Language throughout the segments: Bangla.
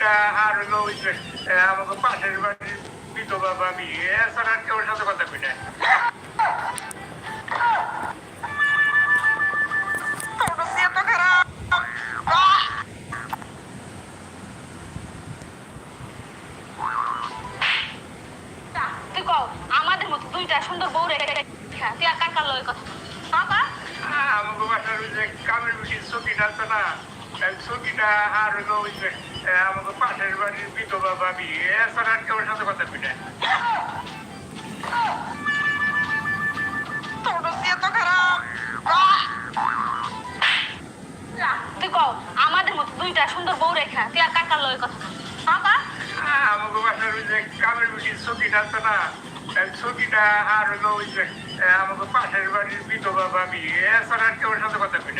তাহলে আর হলো ওই আমাকে পাশের বাড়ির বিধবা ভাবি এছাড়া আর কেউ সাথে কথা কই না তোর নসিহত খারাপ তুই কও আমাদের মতো দুইটা সুন্দর বউ রেখে হ্যাঁ তুই আর কার কার লয় কথা বাবা? আমাকে বাসার ওই যে কামের বিটির ছবিটা আছে না ছবিটা আর হলো ওই যে আমাকে পাশের বাড়ির বিধবা ভাবি এছাড়া আর কেউ সাথে কথা কও আমাদের মতো দুইটা সুন্দর বউ রেখা তুই আর কার কার লয় কথা বাবা আহ, আমাকে বাসার ওই যে কামের বিটির ছবিটা আছে না ছবিটা আর হলো ওই যে আমাকে পাশের বাড়ির বিধবা ভাবি এছাড়া আর কেউ সাথে কথা কই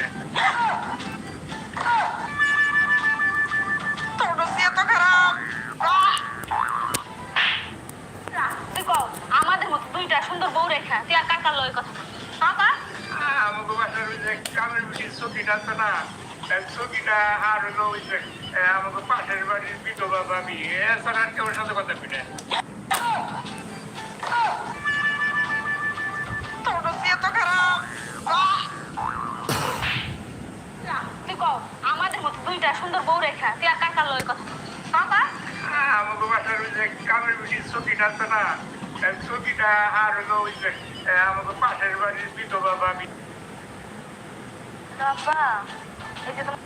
আমাদের দুইটা সুন্দর বউ রেখা তুই আর কার কার লয় কথা বাবা আমাকে ওই যে কামের বিটির ছবিটা আছে না ছবিটা আর ওই যে আমাকে পাশের বাড়ির বিধবা ভাবি, এছাড়া আর কেউ সাথে কথা বিটির আছে না তাহলে আর হলো ওই যে আহ, পাশের বাড়ির বিধবা ভাবি বাবা এই যে তোমার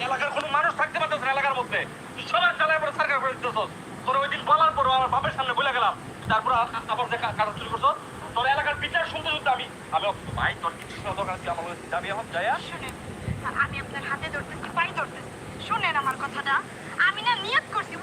এলাকার কোনো মানুষ থাকতে পারতেছে না এলাকার মধ্যে। সবার চালায় পরে সরকার করে দিতেছ তোর ওই দিন বলার পরও আমার বাপের সামনে বলে গেলাম তারপর আবার যে কাটা চুরি করছ তোর এলাকার বিচার শুনতে শুনতে আমি আমি ভাই তোর কিছু শোনা দরকার তুই আমার কাছে যাবি এখন যাই শুনেন আমি আপনার হাতে ধরতেছি পাই ধরতেছি। শুনেন আমার কথাটা আমি না নিয়ত করছি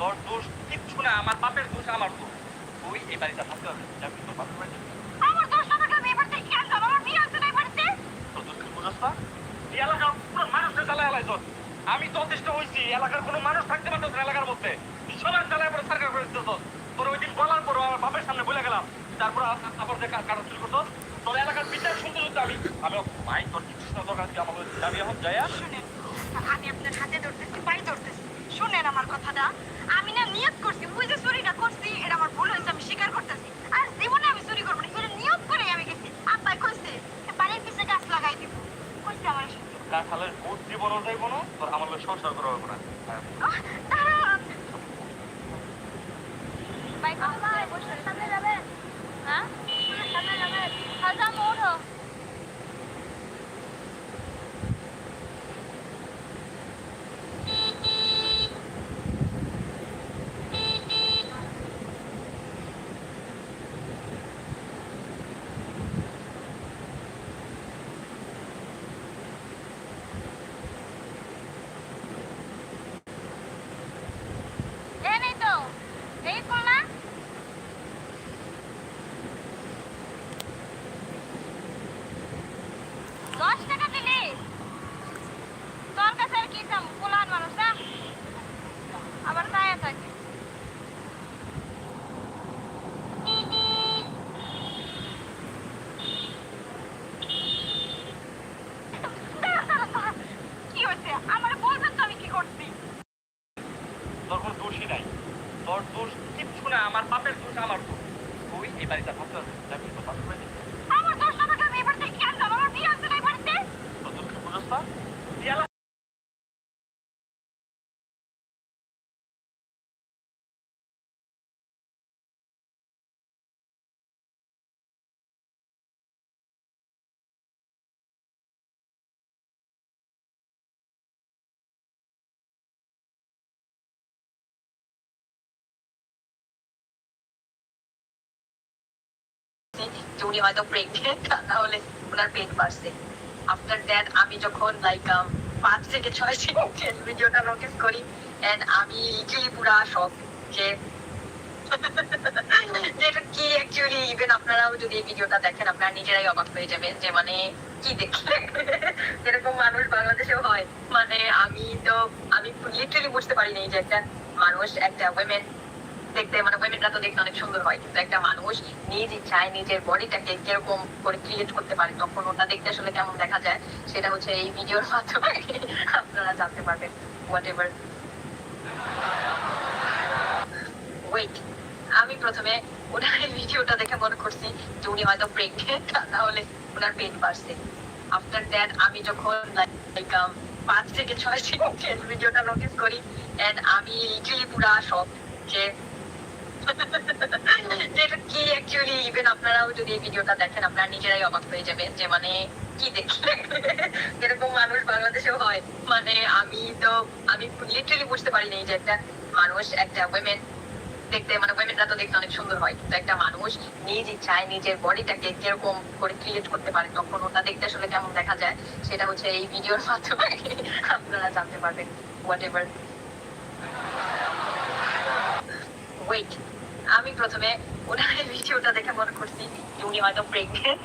তোর দোষ কিচ্ছু না আমার বাপের দোষ আমার দোষ। তুই এই বাড়িতে থাকতে হবে যাবি তোর বাপের বাড়িতে আমার দোষ না থাকলে আমি এবার থেকে কেন যাব আমার বিয়ে আছে না এই বাড়িতে? তোর দোষ কি বুঝছ না? এই এলাকার পুরো মানুষকে জ্বালায় এলাইছ আমি যথেষ্ট হয়েছি এলাকার কোনো মানুষ থাকতে পারতো না এলাকার মধ্যে। তুই সবার জ্বালায় পরে সরকার করে দিতেছ তোর। ওই দিন বলার পর আমার বাপের সামনে বলে গেলাম তারপর আবার যে কারণ শুরু করতো তোর এলাকার বিচার শুনতে শুনতে আমি। আমি মাই তোর কিছু না দরকার তুই আমাকে যাবি এখন যাই আমি আপনার হাতে ধরতেছি পাই ধরতেছি। শুনেন আমার কথাটা। আমি না নিয়ত করছি ওই যে চুরিটা করছি এটা আমার ভুল হয়েছে আমি স্বীকার করতেছি। আর জীবনে আমি চুরি করব না এটা নিয়ত করেই আমি গেছি। আব্বাই কইছে বাড়ির পিছে গাছ লাগাই দিব। কইছে আমার তার খালের ভূত জীবনও যাইব না তোর আমার লোক সংসার করা হবে না। ভাই ভাই বসে সামনে যাবেন হ্যাঁ সামনে যাবেন হাজা মোড়ো এই নেই তো এই কোনা দশ টাকা দিলি তোর কাছে আর কি চাম পোলার মানুষ না আবার দায়া থাকে দাঁড়ান, দাঁড়ান, দাঁড়ান। কি হয়েছে আমার বলবেন তো আমি কি করছি তোর কোনো দোষই নাই তোর দোষ কিচ্ছু না আমার বাপের দোষ আমার দোষ তুই এই বাড়িতে থাকতে হবে যাবি তোর বাপের বাড়িতে আমার দোষ না থাকলে আমি এবার থেকে কেন যাব আমার বিয়ে আছে না এই বাড়িতে তোর দোষ কি বুঝছ না এই এলাকা উনি হয়তো প্রেগনেন্ট তাহলে ওনার পেট বাড়ছে। আফটার দ্যাট আমি যখন লাইক পাঁচ থেকে ছয় সেকেন্ড ভিডিওটা নোটিস করি আমি লিটারলি পুরা শক যে যে এটা কি অ্যাকচুয়ালি ইভেন আপনারাও যদি ভিডিওটা দেখেন, আপনারা নিজেরাই অবাক হয়ে যাবেন যে মানে কি দেখলে? এরকম মানুষ বাংলাদেশেও হয়। মানে আমি তো, আমি লিটারলি বুঝতে পারিনি যে একটা মানুষ, একটা ওয়েমেন দেখতে মানে ওয়েমেনরা তো দেখতে অনেক সুন্দর হয়, কিন্তু একটা মানুষ নিজ ইচ্ছায় নিজের বডিটাকে কীরকম করে ক্রিয়েট করতে পারে, তখন ওটা দেখতে আসলে কেমন দেখা যায়, সেটা হচ্ছে এই ভিডিওর মাধ্যমে আপনারা জানতে পারবেন হোয়াট এভার ওয়েট আমি প্রথমে ওনার ভিডিওটা দেখে মনে করছি যে উনি হয়তো প্রেগনেন্ট তাহলে ওনার পেট বাড়ছে। আফটার দ্যাট আমি যখন লাইক পাঁচ থেকে ছয় সেকেন্ড ভিডিওটা নোটিস করি এন্ড আমি লিটারলি পুরা শক যে যে এটা কি অ্যাকচুয়ালি ইভেন আপনারাও যদি এই ভিডিওটা দেখেন আপনারা নিজেরাই অবাক হয়ে যাবেন যে মানে কি দেখলে এরকম মানুষ বাংলাদেশেও হয় মানে আমি তো আমি লিটারলি বুঝতে পারিনি যে একটা মানুষ একটা ওয়েমেন দেখতে মানে ওয়েমেনরা তো দেখতে অনেক সুন্দর হয় কিন্তু একটা মানুষ নিজ ইচ্ছায় নিজের বডিটাকে কীরকম করে ক্রিয়েট করতে পারে তখন ওটা দেখতে আসলে কেমন দেখা যায় সেটা হচ্ছে এই ভিডিওর মাধ্যমে আপনারা জানতে পারবেন হোয়াট এভার ওয়েট আমি প্রথমে ওনার ভিডিওটা দেখে মনে করছি উনি হয়তো প্রেগনেন্ট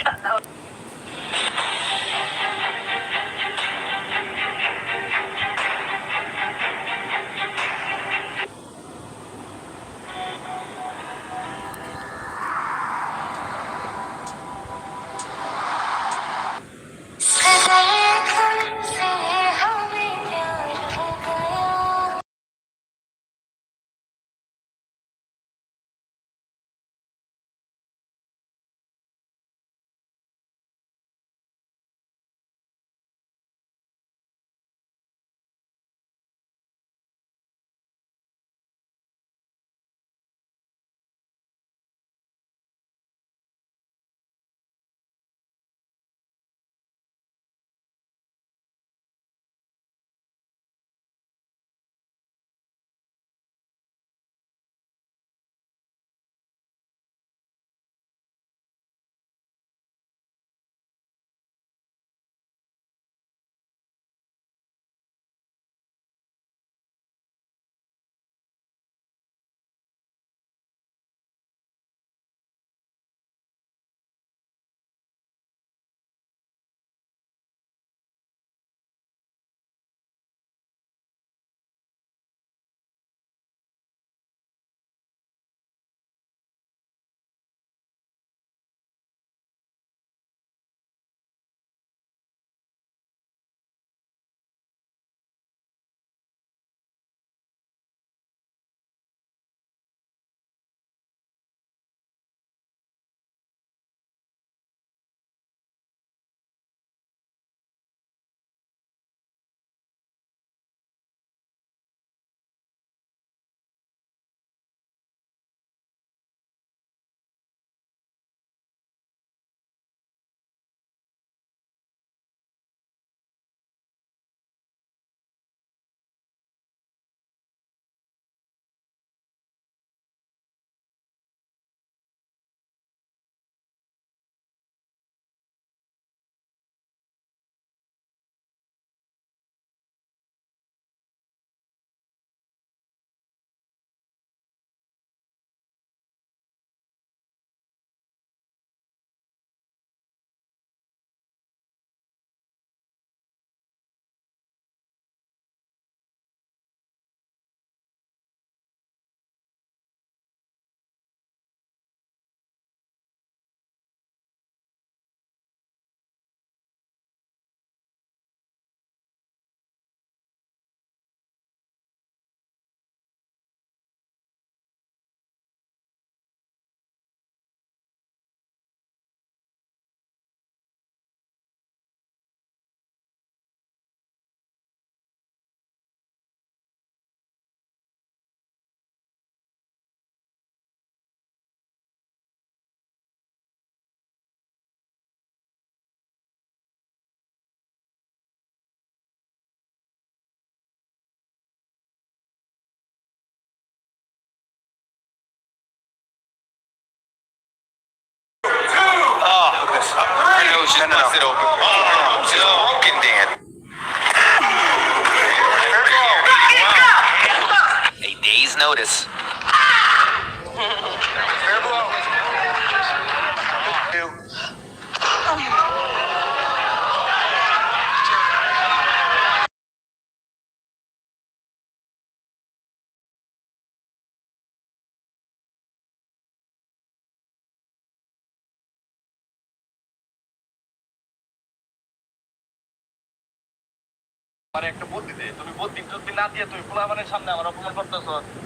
A day's notice.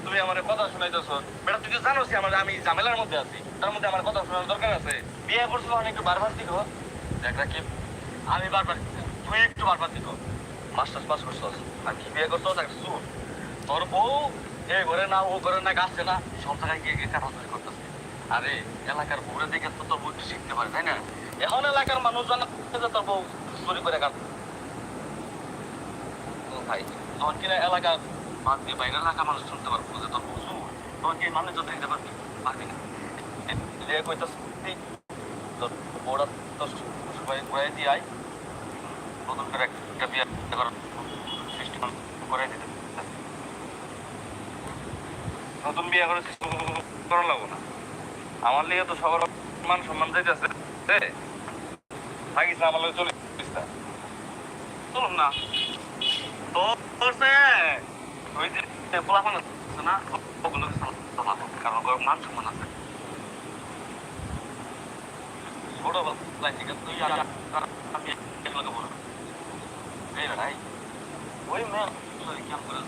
তুমি আমার কথা শুনাইতেছো। বেটা, তুই আমি ঝামেলার মধ্যে আছি, তার মধ্যে আমার কথা শোনার দরকার আছে। করছ বারবার দিকো দেখ রাখি আমি বারবার তুই একটু বারবার দিকো মাস্টার্স পাস করছস, আর কি বিয়ে করছ দেখ শুন। তোর বউ এ ঘরে না, ও ঘরে না, গাছে না, সব জায়গায় গিয়ে গিয়ে কাটাকাটি করতেছে। আরে, এলাকার বউরে দেখে তো তোর বউ শিখতে পারে, তাই না? এখন এলাকার মানুষ জানা তোর বউ চুরি করে কাট ও ভাই কিনা এলাকা বাদ দিয়ে বাইরের এলাকা মানুষ শুনতে পারব যে তোর বসু তখন কি মানুষ যত দেখতে পারবি পারবি না। যে তোর তোর সবাই দিয়ে নতুন করে একটা বিয়ে করার সৃষ্টি করে দিতে নতুন বিয়ে করে করা লাগবো না। আমার লিগে তো সবার মান সম্মান যাইতেছে থাকিস না, আমার চলে চলুন না। বলছে ওই যে পোলাপান আছে না ওগুলো কারণ ওর মান সম্মান আছে ছোটবেলায় থেকে তুই আর আমি এগুলোকে বলো এই ভাই ওই মেয়ে কেমন করে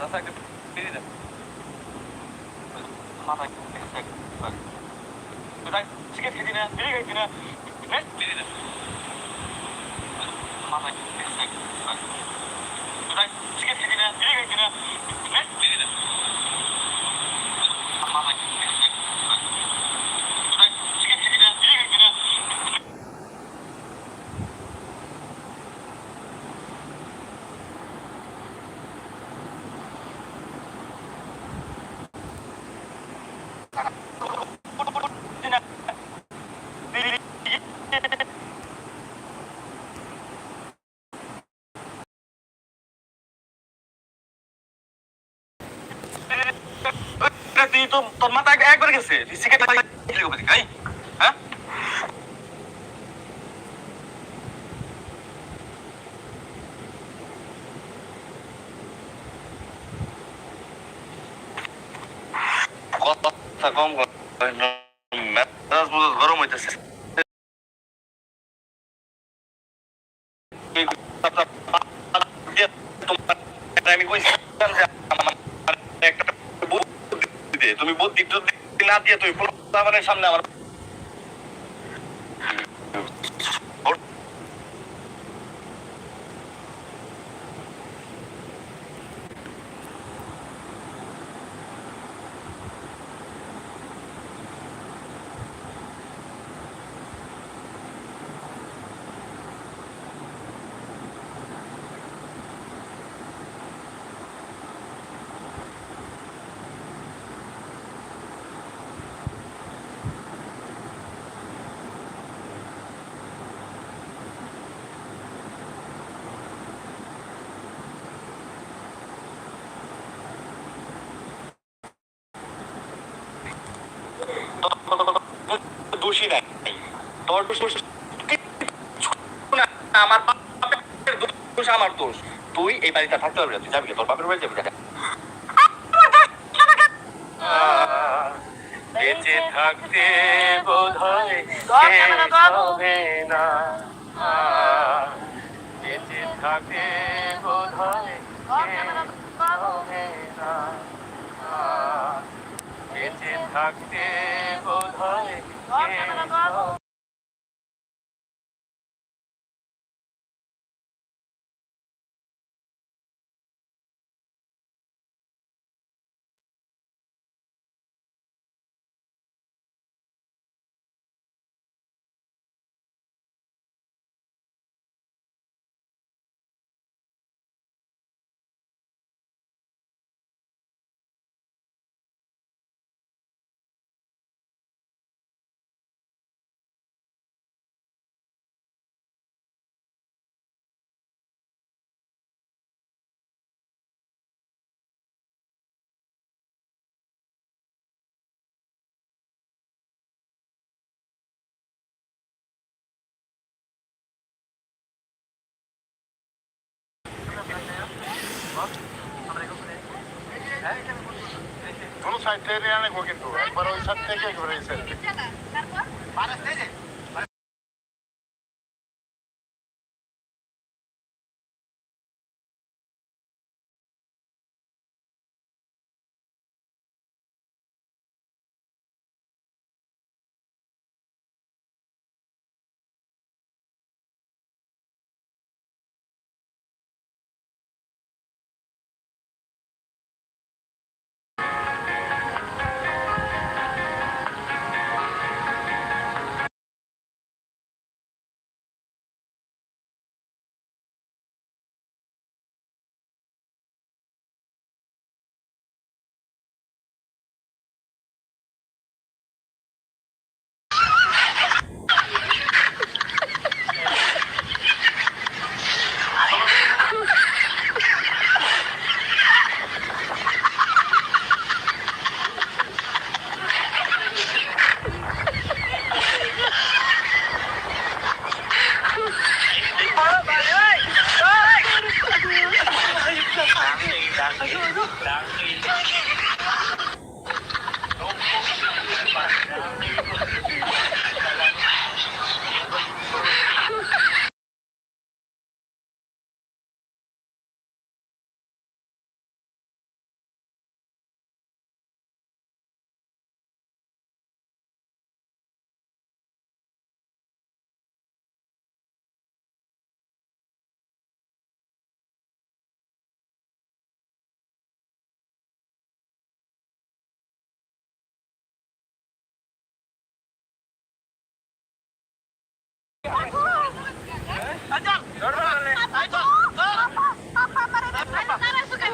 দাদা একটা ফিরে দেয় মাথায় সিগারেট খেয়েছি না বিড়ি খাইছি না খেয়েছি না বিড়ি খাইছি না ফিরে দেয় মাথায় সিগারেট খেয়েছি না বিড়ি খাইছি না তুই তো তোর মাথা একবার গেছে? তুই সিগারেট খাইলি কবে থেকে, কথা কম মেজাজ মেজাজ গরম হইতেছে আমি কইছিলাম যে আমার একটা বুদ্ধি দে। তুমি বুদ্ধি টুদ্ধি না দিয়ে পোলাপানের সামনে আমার দোষী নাই তোর দোষ না, আমার দোষ আমার দোষ। তুই এই বাড়িতে থাকতে পারবি না তুই যাবি তোর বাপের বাড়ি যাবি বেঁচে থাকতে বোধ হয় না বেঁচে থাকতে বোধ হয় না বেঁচে থাকতে বোধ হয় ট্রেনে আনেকো কিন্তু একবার ওই সাইড থেকে একবার এই side Ajak! Dorong! Ajak! Apa-apa, mereka! Anak-anak suka